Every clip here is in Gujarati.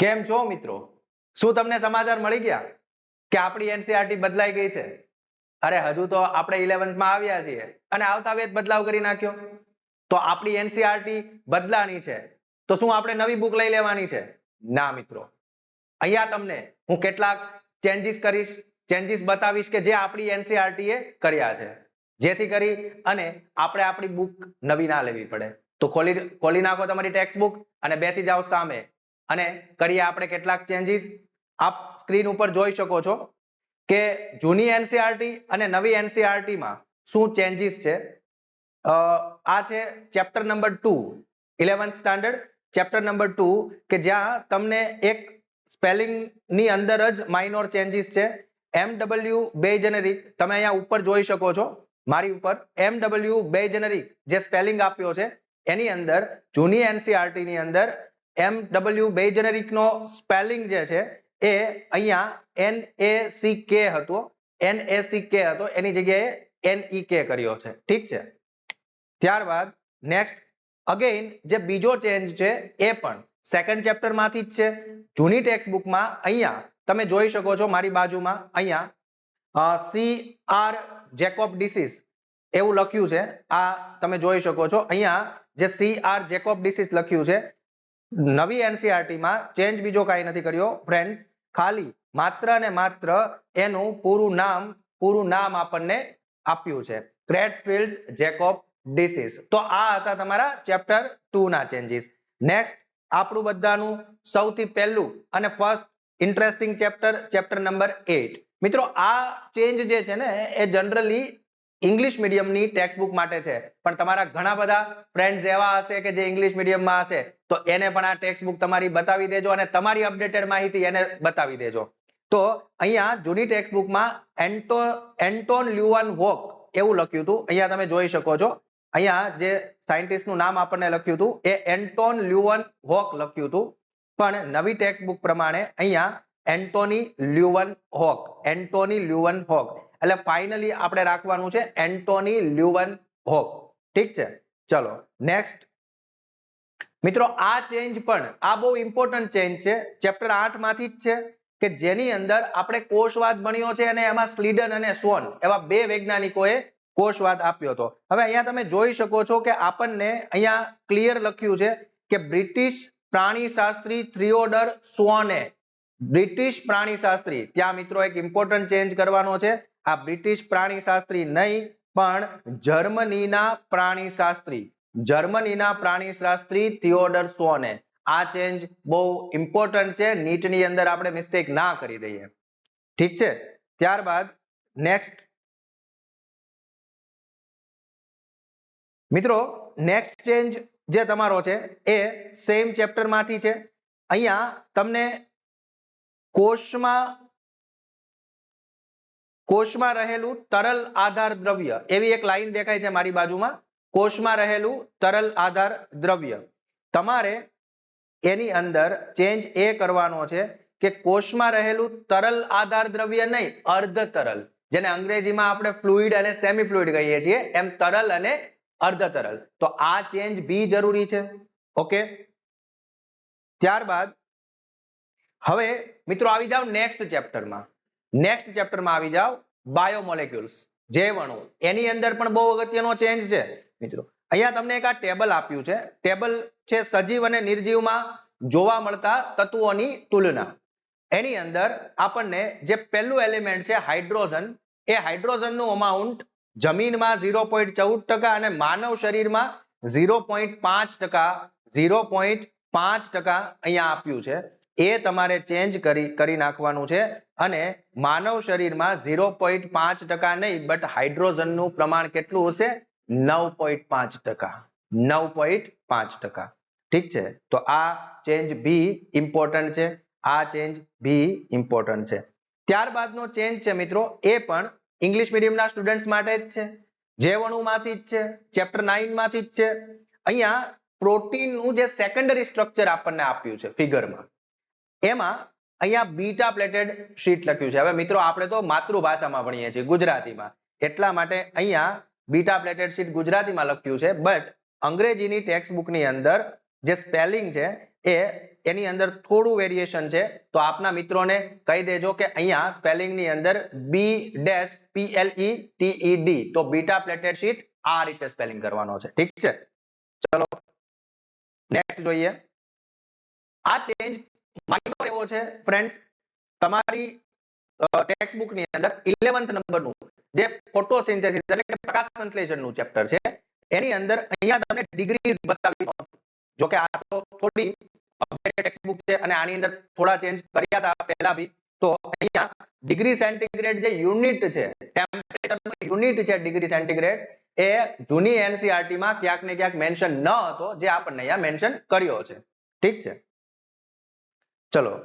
કેમ છો મિત્રો? શું તમને સમાચાર મળી ગયા કે આપણી એનસીઆરટી બદલાઈ ગઈ છે? અરે હજુ તો આપણે ઇલેવન્થમાં આવ્યા છીએ અને આવતા વેત બદલાવ કરી નાખ્યો. તો આપણી એનસીઆરટી બદલાની છે. તો શું આપણે નવી બુક લઈ લેવાની છે? ના મિત્રો. અહીંયા તમને હું કેટલાક ચેન્જીસ કરીશ ચેન્જીસ બતાવીશ કે જે આપણી એનસીઆરટી એ કર્યા છે. જેથી કરી અને આપણે આપણી બુક નવી ના લેવી પડે. તો ખોલી ખોલી નાખો તમારી ટેક્સ્ટ બુક અને બેસી જાઓ સામે. અને કરીએ આપણે કેટલાક ચેન્જીસ આપ સ્ક્રીન ઉપર જોઈ શકો છો કે જૂની એનસીઆરટી અને નવી એનસીઆરટીમાં શું ચેન્જીસ છે. આ છે chapter number two eleventh standard chapter number two કે જ્યાં તમને એક સ્પેલિંગની અંદર જ માઇનોર ચેન્જીસ છે. એમ ડબલ્યુ બે જેનેરિક તમે અહીંયા ઉપર જોઈ શકો છો. મારી ઉપર એમ ડબલ્યુ બે જેનેરિક જે સ્પેલિંગ આપ્યો છે, એની અંદર જૂની એનસીઆરટી ની અંદર એમ ડબલ્યુ બે જેનેરિક નો સ્પેલિંગ જે છે, એ અહીંયા એન એ સી કે હતો. એન એ સી કે હતો. એની જગ્યાએ એન ઈ કે કર્યો છે. ઠીક છે? ત્યારબાદ નેક્સ્ટ અગેઇન જે બીજો ચેન્જ છે, એ પણ સેકન્ડ ચેપ્ટરમાંથી જ છે. જૂની ટેક્સ્ટ બુકમાં અહીંયા તમે જોઈ શકો છો મારી બાજુમાં અહીંયા સી આર જેકોબ ડિસીસ એવું લખ્યું છે. આ તમે જોઈ શકો છો. અહીંયા જે સી આર જેકોબ ડિસીઝ લખ્યું છે નવી એનસીઆરટીમાં ચેન્જ બીજો કાંઈ નથી કર્યો. ફ્રેન્ડ ખાલી માત્ર ને માત્ર એનું પૂરું નામ પૂરું નામ આપણને આપ્યું છે. ક્રેડફિલ્ડ જેકોબ ડિસીસ તો આ હતા તમારા ચેપ્ટર ટુ ના ચેન્જીસ નેક્સ્ટ આપણું બધાનું સૌથી પહેલું અને first interesting chapter chapter number eight મિત્રો, આ ચેન્જ જે છે ને, એ જનરલી ઇંગ્લિશ મીડિયમની ટેક્સ્ટ માટે છે. પણ તમારા ઘણા બધા ફ્રેન્ડ્સ એવા હશે કે જે ઇંગ્લિશ મીડિયમમાં હશે, તો એને પણ આ ટેક્સ્ટ તમારી બતાવી દેજો અને તમારી અપડેટેડ માહિતી એને બતાવી દેજો. તો અહીંયા જૂની ટેક્સ્ટ બુકમાં એન્ટો, એન્ટોન લ્યુઅન વોક એવું લખ્યું હતું. અહીંયા તમે જોઈ શકો છો. અહીંયા જે સાયન્ટિસ્ટનું નામ આપણને લખ્યું હતું, એ એન્ટોન લ્યુઅન હોક લખ્યું હતું. પણ નવી ટેક્સ્ટ બુક પ્રમાણે અહીંયા Antony Leeuwenhoek Antony Leeuwenhoek એટલે ફાઇનલી આપણે રાખવાનું છે એન્ટોની લ્યુવન હોક ઠીક છે? ચલો નેક્સ્ટ મિત્રો, આ ચેન્જ પણ, આ બહુ ઇમ્પોર્ટન્ટ ચેન્જ છે. ચેપ્ટર આઠમાંથી જ છે કે જેની અંદર આપણે કોષવાદ ભણ્યો છે અને એમાં સ્લીડન અને સોન એવા બે વૈજ્ઞાનિકોએ કોષવાદ આપ્યો હતો. હવે અહીંયા તમે જોઈ શકો છો કે આપણને અહીંયા ક્લિયર લખ્યું છે કે બ્રિટિશ પ્રાણીશાસ્ત્રી થ્રિયોડર સ્વોને બ્રિટિશ પ્રાણીશાસ્ત્રી, ત્યાં મિત્રો એક ઇમ્પોર્ટન્ટ ચેન્જ કરવાનો છે. આ બ્રિટિશ પ્રાણીશાસ્ત્રી નહીં, પણ જર્મનીના પ્રાણીશાસ્ત્રી. જર્મનીના પ્રાણીશાસ્ત્રી થિયોડર સોને આ ચેન્જ બહુ ઇમ્પોર્ટન્ટ છે. નીટની અંદર આપણે મિસ્ટેક ના કરી દઈએ. ઠીક છે? ત્યારબાદ નેક્સ્ટ મિત્રો નેક્સ્ટ ચેન્જ જે તમારો છે, એ સેમ ચેપ્ટરમાંથી છે. અહીંયા તમને કોષમાં કોષમાં રહેલું તરલ આધાર દ્રવ્ય. એવી એક લાઈન દેખાય છે મારી બાજુમાં. કોષમાં રહેલું તરલ આધાર દ્રવ્ય. તમારે એની અંદર ચેન્જ એ કરવાનો છે કે કોષમાં રહેલું તરલ આધાર દ્રવ્ય નહીં, અર્ધ તરલ. જેને અંગ્રેજીમાં આપણે ફ્લુઇડ અને સેમી ફ્લુઇડ કહીએ છીએ. એમ તરલ અને અર્ધ તરલ. તો આ ચેન્જ બી જરૂરી છે. ઓકે ત્યારબાદ, હવે મિત્રો આવી જાઓ નેક્સ્ટ ચેપ્ટરમાં નેક્સ્ટ ચેપ્ટરમાં આવી જાઓ. બાયોમોલેક્યુલ્સ જૈવઅણુ એની અંદર પણ બહુ અગત્યનો ચેન્જ છે. મિત્રો, અહીંયા તમને એક આ ટેબલ આપ્યું છે. ટેબલ છે સજીવ અને નિર્જીવમાં જોવા મળતા તત્વોની તુલના. એની અંદર આપણને જે પહેલું એલિમેન્ટ છે હાઇડ્રોજન એ હાઇડ્રોજનનું અમાઉન્ટ જમીનમાં ઝીરો પોઈન્ટ ચૌદ ટકા અને માનવ શરીરમાં ઝીરો પોઈન્ટ પાંચ ટકા ઝીરો પોઈન્ટ પાંચ ટકા અહીંયા આપ્યું છે. એ તમારે ચેન્જ કરી નાખવાનું છે. અને માનવ શરીરમાં ઝીરો પોઈન્ટ પાંચ ટકા નહીં, બટ હાઇડ્રોજનનું પ્રમાણ કેટલું હશે? નવ પોઈન્ટ પાંચ ટકા. નવ પોઈન્ટ પાંચ ટકા. ઠીક છે? તો આ ચેન્જ બી ઇમ્પોર્ટન્ટ છે. આ ચેન્જ બી ઇમ્પોર્ટન્ટ છે. ત્યારબાદનો ચેન્જ છે મિત્રો, એ પણ ઇંગ્લિશ મીડિયમના સ્ટુડન્ટ્સ માટે જ છે. જેવણુમાંથી જ છે. ચેપ્ટર નાઇનમાંથી જ છે. અહીંયા પ્રોટીનનું જે સેકન્ડરી સ્ટ્રક્ચર આપણને આપ્યું છે ફિગરમાં. એમાં અહીંયા બીટા પ્લેટેડ શીટ લખ્યું છે. હવે મિત્રો, આપણે તો માતૃભાષામાં ભણીએ છીએ, ગુજરાતીમાં. એટલા માટે અહીંયા બીટા પ્લેટેડ શીટ ગુજરાતીમાં લખ્યું છે, બટ અંગ્રેજીની ટેક્સ્ટ બુકની અંદર જે સ્પેલિંગ છે, એ એની અંદર થોડું વેરિએશન છે. તો આપના મિત્રોને કહી દેજો કે અહીંયા સ્પેલિંગની અંદર B dash, P L E D. તો બીટા પ્લેટેડ શીટ આ રીતે સ્પેલિંગ કરવાનો છે. ઠીક છે? ચલો, નેક્સ્ટ જોઈએ. આ ચેન્જ માઇનોર એવો છે ફ્રેન્ડ્સ તમારી ટેક્સ્ટ બુકની અંદર 11th નંબરનું જે ફોટોસિન્થેસિસ એટલે કે પ્રકાશ સંશ્લેષણનું ચેપ્ટર છે, એની અંદર અહીંયા તમને ડિગ્રીઝ બતાવી. જો કે આ તો થોડી અપડેટેડ ટેક્સ્ટ બુક છે અને આની અંદર થોડા ચેન્જ કર્યા હતા પહેલા બી, તો અહીંયા ડિગ્રી સેન્ટીગ્રેડ જે યુનિટ છે ટેમ્પરેચરનું યુનિટ છે ડિગ્રી સેન્ટીગ્રેડ એ જૂની એનસીઆરટી માં ક્યાંક ને ક્યાંક મેન્શન ન હતો, જે આપણને અહીંયા મેન્શન કર્યો છે ઠીક છે ચલો.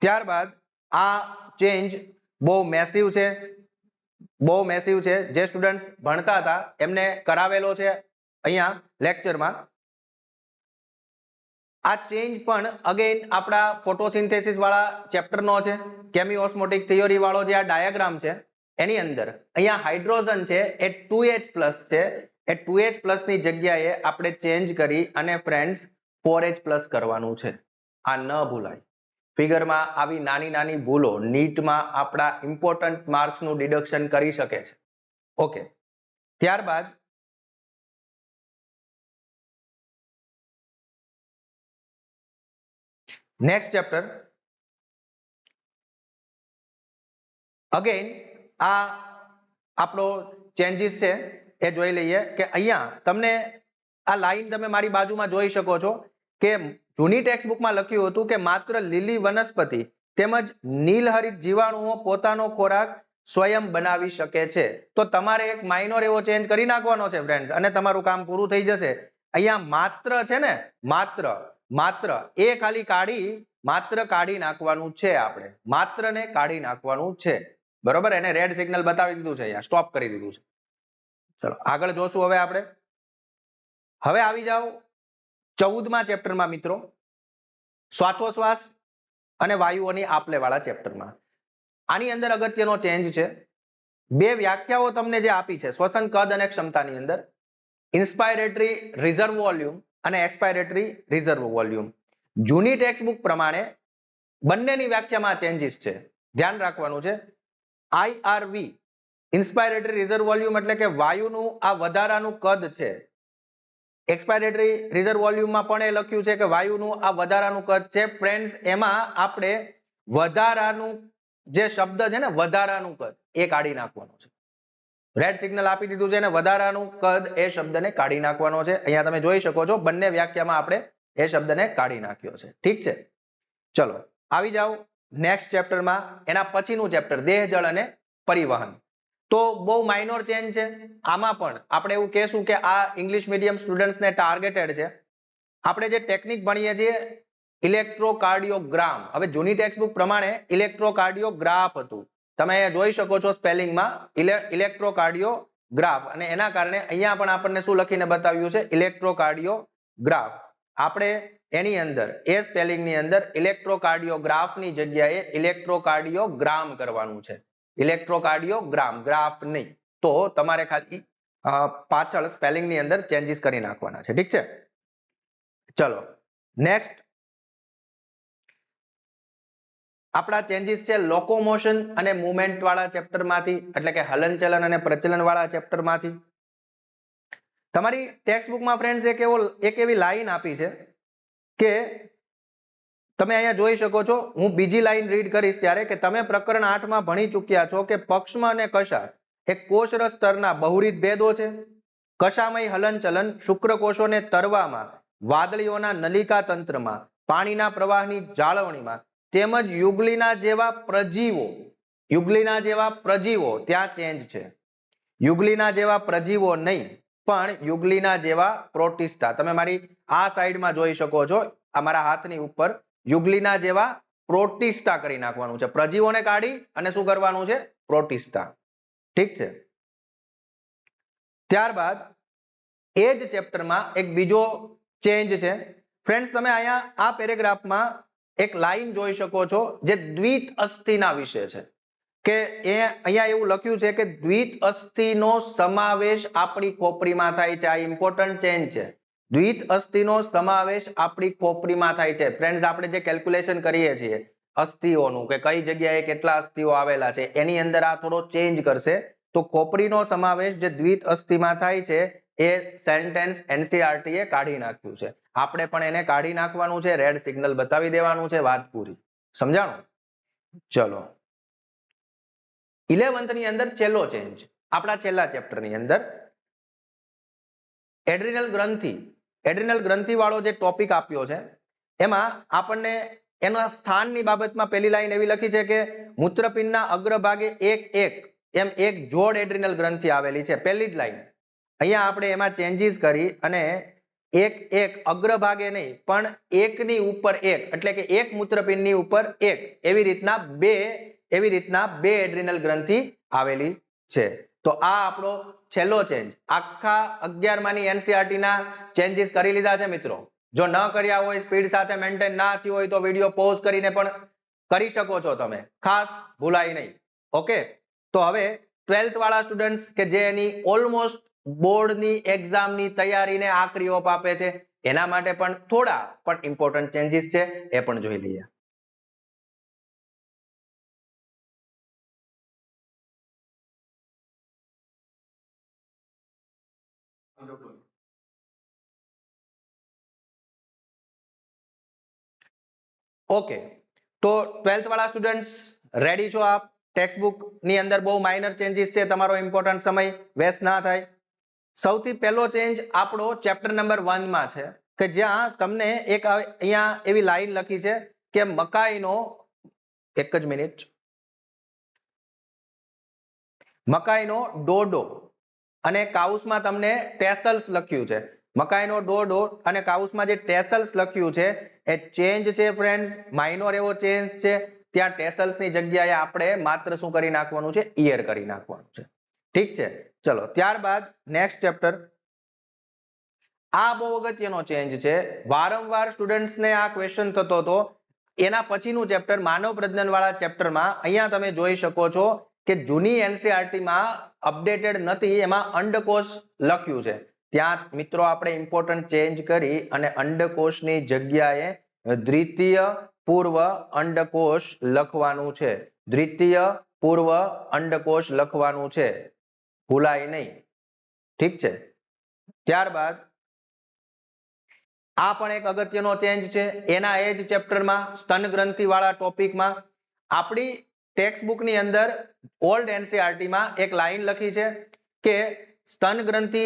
ત્યારબાદ આ ચેન્જ બહુ મેસિવ છે. બહુ મેસિવ છે. જે સ્ટુડન્ટ્સ ભણતા હતા, એમને કરાવેલો છે અહીંયા લેક્ચરમાં આ ચેન્જ પણ અગેન આપણા ફોટોસિન્થેસિસ વાળા ચેપ્ટર નો છે. કેમિઓસ્મોટિક થિયોરી વાળો જે આ ડાયાગ્રામ છે, એની અંદર. અહીંયા હાઇડ્રોજન છે, એ ટુ પ્લસ છે. એ ટુ એચની જગ્યાએ આપણે ચેન્જ કરી અને ફ્રેન્ડ્સ ફોર એચ પ્લસ કરવાનું છે. આ ન ભૂલાય. ફિગરમાં આવી નાની નાની ભૂલો નીટમાં આપણા ઇમ્પોર્ટન્ટ માર્ક્સનું ડિડક્શન કરી શકે છે. ઓકે ત્યારબાદ નેક્સ્ટ ચેપ્ટર અગેન આ આપણો ચેન્જીસ છે, એ જોઈ લઈએ કે અહીંયા તમને આ લાઈન તમે મારી બાજુમાં જોઈ શકો છો કે જૂની ટેક્સ્ટ બુકમાં લખ્યું હતું કે માત્ર લીલી વનસ્પતિ તેમજ નીલહરિત જીવાણુઓ પોતાનો ખોરાક સ્વયં બનાવી શકે છે. તો તમારે એક માઇનોર એવો ચેન્જ કરી નાખવાનો છે ફ્રેન્ડ્સ અને તમારું કામ પૂરું થઈ જશે. અહીંયા માત્ર છે ને, માત્ર માત્ર, એ ખાલી કાઢી, માત્ર કાઢી નાખવાનું છે આપણે. માત્ર ને કાઢી નાખવાનું છે. બરોબર? એને રેડ સિગ્નલ બતાવી દીધું છે અહીંયા. સ્ટોપ કરી દીધું છે. ચલો, આગળ જોશું હવે આપણે. હવે આવી જાઓ. ચૌદમા ચેપ્ટરમાં મિત્રો શ્વાસોશ્વાસ અને વાયુઓની આપલે વાળા ચેપ્ટરમાં. આની અંદર અગત્યનો ચેન્જ છે. બે વ્યાખ્યાઓ તમને જે આપી છે, શ્વસન કદ અને ક્ષમતાની અંદર ઇન્સ્પાયરેટરી રિઝર્વ વોલ્યુમ અને એક્સપાયરેટરી રિઝર્વ વોલ્યુમ જૂની ટેક્સ્ટ બુક પ્રમાણે બંનેની વ્યાખ્યામાં ચેન્જીસ છે. ધ્યાન રાખવાનું છે. આઈઆરવી ઇન્સ્પાયરેટરી રિઝર્વ વોલ્યુમ એટલે કે વાયુનું આ વધારાનું કદ છે. એક્સપાયરેટરી રિઝર્વ વોલ્યુમમાં પણ એ લખ્યું છે કે વાયુનું આ વધારાનું કદ છે. ફ્રેન્ડ્સ એમાં આપણે વધારાનું જે શબ્દ છે ને, વધારાનું કદ એ કાઢી નાખવાનું છે. રેડ સિગ્નલ આપી દીધું છે અને વધારાનું કદ એ શબ્દને કાઢી નાખવાનો છે. અહીંયા તમે જોઈ શકો છો, બંને વ્યાખ્યામાં આપણે એ શબ્દને કાઢી નાખ્યો છે. ઠીક છે? ચલો, આવી જાઓ. નેક્સ્ટ ચેપ્ટરમાં એના પછીનું ચેપ્ટર દેહ જળ અને પરિવહન. તો બહુ માઇનોર ચેન્જ છે. આમાં પણ આપણે એવું કહેશું કે આ ઇંગ્લિશ મીડિયમ સ્ટુડન્ટ્સને ટાર્ગેટેડ છે. આપણે જે ટેકનિક ભણીએ છીએ ઇલેક્ટ્રોકાર્ડિયોગ્રામ હવે જૂની ટેક્સ્ટબુક પ્રમાણે ઇલેક્ટ્રોકાર્ડિયોગ્રાફ હતું. તમે જોઈ શકો છો સ્પેલિંગમાં ઇલેક્ટ્રોકાર્ડિયોગ્રાફ અને એના કારણે અહીંયા પણ આપણને શું લખીને બતાવ્યું છે? ઇલેક્ટ્રોકાર્ડિયોગ્રાફ આપણે એની અંદર, એ સ્પેલિંગની અંદર ઇલેક્ટ્રોકાર્ડિયોગ્રાફની જગ્યાએ ઇલેક્ટ્રોકાર્ડિયોગ્રામ કરવાનું છે. ઇલેક્ટ્રોકાર્ડિયોગ્રામ, ગ્રાફ નહીં. તો તમારે ખાલી પાછળની અંદર ચેન્જીસ કરી નાખવાના છે. ઠીક છે? ચલો, નેક્સ્ટ. આપણા ચેન્જીસ છે લોકોમોશન અને મુવમેન્ટ વાળા ચેપ્ટરમાંથી એટલે કે હલનચલન અને પ્રચલન વાળા ચેપ્ટરમાંથી તમારી ટેક્સ્ટ બુકમાં ફ્રેન્ડ્સ, એક એવો, એક એવી લાઈન આપી છે કે તમે અહીંયા જોઈ શકો છો, હું બીજી લાઈન રીડ કરીશ ત્યારે કે તમે પ્રકરણ આઠમાં ભણી ચૂક્યા છો કે પક્ષમાં અને કષા એ કોષરસ સ્તરના બહુરીત ભેદો છે. કશામય હલનચલન શુક્રકોષોને તરવામાં, વાદળીઓના નલિકા તંત્રમાં, પાણીના પ્રવાહની જાળવણીમાં, તેમજ યુગલીના જેવા પ્રજીવો, યુગલીના જેવા પ્રજીવો ત્યાં ચેન્જ છે. યુગલીના જેવા પ્રજીવો નહીં, પણ યુગલીના જેવા પ્રોટિસ્ટા. તમે મારી આ સાઈડમાં જોઈ શકો છો, આ મારા હાથની ઉપર યુગલીના જેવા પ્રોટિસ્ટા કરી નાખવાનું છે. પ્રજીવોને કાઢી અને શું કરવાનું છે? પ્રોટિસ્ટા. ઠીક છે? ત્યારબાદ એ જ ચેપ્ટરમાં એક બીજો ચેન્જ છે. ફ્રેન્ડ્સ, તમે અહીંયા આ પેરેગ્રાફમાં એક લાઈન જોઈ શકો છો જે દ્વિત અસ્થિના વિશે છે. કે એ અહીંયા એવું લખ્યું છે કે દ્વિત અસ્થિનો સમાવેશ આપણી ખોપરીમાં થાય છે. આ ઇમ્પોર્ટન્ટ ચેન્જ છે. દ્વિત અસ્થિનો સમાવેશ આપણી ખોપરીમાં થાય છે. ફ્રેન્ડ્સ આપણે જે કેલ્ક્યુલેશન કરીએ છીએ, અસ્થિઓનું કે કઈ જગ્યાએ કેટલા અસ્થિઓ આવેલા છે, એની અંદર આ થોડો ચેન્જ કરશે. તો ખોપરીનો સમાવેશ જે દ્વિત અસ્થિમાં થાય છે, એ સેન્ટેન્સ એનસીઆરટી એ કાઢી નાખ્યું છે. આપણે પણ એને કાઢી નાખવાનું છે રેડ સિગ્નલ બતાવી દેવાનું છે, વાત પૂરી. સમજાણું? ચલો. ઇલેવન્થની અંદર છેલ્લો ચેન્જ આપણા છેલ્લા ચેપ્ટરની અંદર. એડ્રિનલ ગ્રંથિ. એડ્રિનલ ગ્રંથિ વાળો જે ટોપિક આપ્યો છે, એમાં આપણને એના સ્થાનની બાબતમાં પહેલી લાઈન એવી લખી છે કે મૂત્રપિંડના અગ્રભાગે એક એક, એમ એક જોડ એડ્રિનલ ગ્રંથિ આવેલી છે. પહેલી જ લાઈન. અહીંયા આપણે એમાં ચેન્જીસ કરી અને એક એક અગ્રભાગે નહીં, પણ એકની ઉપર એક, એટલે કે એક મૂત્રપિંડની ઉપર એક, એવી રીતના બે, એવી રીતના બે એડ્રિનલ ગ્રંથિ આવેલી છે. તો આ આપણો છેલ્લો ચેન્જ આખા અગિયારમાંની NCERT ના ચેન્જીસ કરી લીધા છે મિત્રો. જો ન કર્યા હોય સ્પીડ સાથે મેન્ટેન ના થયું હોય, તો વીડિયો પોઝ કરીને પણ કરી શકો છો તમે. ખાસ ભૂલાય નહીં. ઓકે તો હવે ટ્વેલ્થ વાળા સ્ટુડન્ટ્સ કે જે એની ઓલમોસ્ટ બોર્ડની એક્ઝામની તૈયારીને આખરી ઓપ આપે છે, એના માટે પણ થોડા પણ ઇમ્પોર્ટન્ટ ચેન્જીસ છે, એ પણ જોઈ લઈએ. ઓકે તો ટ્વેલ્થ વાળા સ્ટુડન્ટ્સ રેડી છો આપ? ટેક્સ્ટ બુકની અંદર બહુ માઇનર ચેન્જીસ છે, તમારો ઇમ્પોર્ટન્ટ સમય વેસ્ટ ના થાય. સૌથી પહેલો ચેન્જ આપણો ચેપ્ટર નંબર વનમાં છે, કે જ્યાં તમને એક અહીંયા એવી લાઈન લખી છે, કે મકાઈનો એક જ મિનિટ મકાઈનો ડોડો. અને કાઉસમાં તમને ટેસલ્સ લખ્યું છે. મકાઈનો ડોડો અને કાઉસમાં જે ટેસલ્સ લખ્યું છે, એ ચેન્જ છે ફ્રેન્ડ્સ માઇનોર એવો ચેન્જ છે. ત્યાં ટેસલ્સની જગ્યાએ આપણે માત્ર શું કરી નાખવાનું છે? ઈયર કરી નાખવાનું છે. ઠીક છે? ચલો, ત્યારબાદ નેક્સ્ટ ચેપ્ટર આ બહુ અગત્યનો ચેન્જ છે. વારંવાર સ્ટુડન્ટ્સને આ ક્વેશ્ચન થતો હતો. એના પછીનું ચેપ્ટર માનવ પ્રજ્ઞાન વાળા ચેપ્ટરમાં અહીંયા તમે જોઈ શકો છો. કે જૂની એનસીઆરટીમાં અપડેટેડ નથી, એમાં અંડકોષ લખ્યું છે. ત્યાં મિત્રો આપણે ઇમ્પોર્ટન્ટ ચેન્જ કરી અને અંડકોષની જગ્યાએ દ્વિતીય પૂર્વ અંડકોષ લખવાનું છે. દ્વિતીય પૂર્વ અંડકોષ લખવાનું છે. ભૂલાય નહીં. ઠીક છે? ત્યારબાદ આ પણ એક અગત્યનો ચેન્જ છે. એના એ જ ચેપ્ટરમાં સ્તન ગ્રંથિ વાળા ટોપિકમાં આપણી ટેક્સ્ટ બુકની અંદર ઓલ્ડ એનસીઆરટી માં એક લાઈન લખી છે કે સ્તન ગ્રંથિ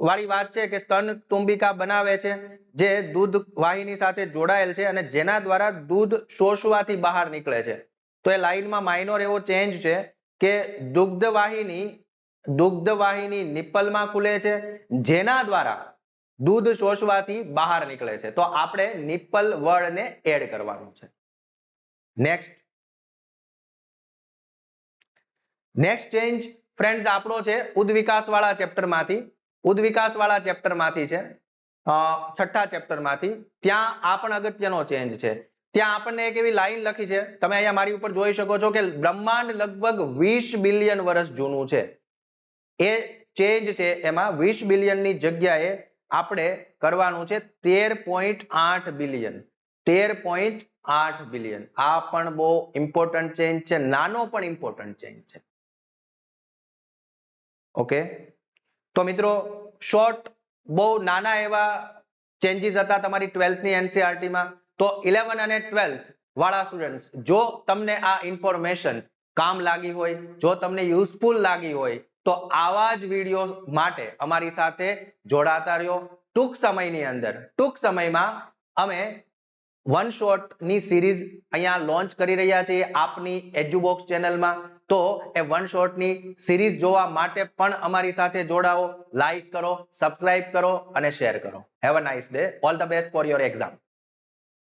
વાળી વાત છે કે સ્તન તુંબિકા બનાવે છે, જે દૂધ વાહિની સાથે જોડાયેલ છે અને જેના દ્વારા દૂધ શોષવાથી બહાર નીકળે છે. તો એ લાઈનમાં માઇનોર એવો ચેન્જ છે કે દુગ્ધ વાહિની દુગ્ધ વાહિની નિપ્પલમાં ખુલે છે, જેના દ્વારા દૂધ શોષવાથી બહાર નીકળે છે. તો આપણે નિપ્પલ વર્ડને એડ કરવાનું છે. નેક્સ્ટ નેક્સ્ટ ચેન્જ ફ્રેન્ડ્સ આપણો છે ઉદ્વિકાસ વાળા ચેપ્ટરમાંથી ઉદ્વિકાસ વાળા ચેપ્ટરમાંથી છે છઠ્ઠા ચેપ્ટરમાંથી ત્યાં આ પણ અગત્યનો ચેન્જ છે. ત્યાં આપણને એક એવી લાઈન લખી છે. તમે અહીંયા મારી ઉપર જોઈ શકો છો કે બ્રહ્માંડ લગભગ વીસ બિલિયન વર્ષ જૂનું છે. એ ચેન્જ છે એમાં વીસ બિલિયનની જગ્યાએ આપણે કરવાનું છે તેર પોઈન્ટ આઠ બિલિયન. તેર પોઈન્ટ આઠ બિલિયન. આ પણ બહુ ઇમ્પોર્ટન્ટ ચેન્જ છે. નાનો પણ ઇમ્પોર્ટન્ટ ચેન્જ છે. ઓકે તો મિત્રો શોર્ટ બહુ નાના એવા ચેન્જીસ હતા તમારી ટ્વેલ્થની એનસીઆરટીમાં તો ઇલેવન અને ટ્વેલ્થ વાળા સ્ટુડન્ટ જો તમને આ ઇન્ફોર્મેશન કામ લાગી હોય, જો તમને યુઝફુલ લાગી હોય, તો આવા જ વીડિયો માટે અમારી સાથે જોડાતા રહ્યો. ટૂંક સમયની અંદર, ટૂંક સમયમાં અમે વન શોટની સિરીઝ અહીંયા લોન્ચ કરી રહ્યા છીએ આપની એજ્યુબોક્સ ચેનલમાં તો એ વન શોટની સિરીઝ જોવા માટે પણ અમારી સાથે જોડાઓ લાઈક કરો સબસ્ક્રાઇબ કરો અને શેર કરો. Have a nice day all the best for your exam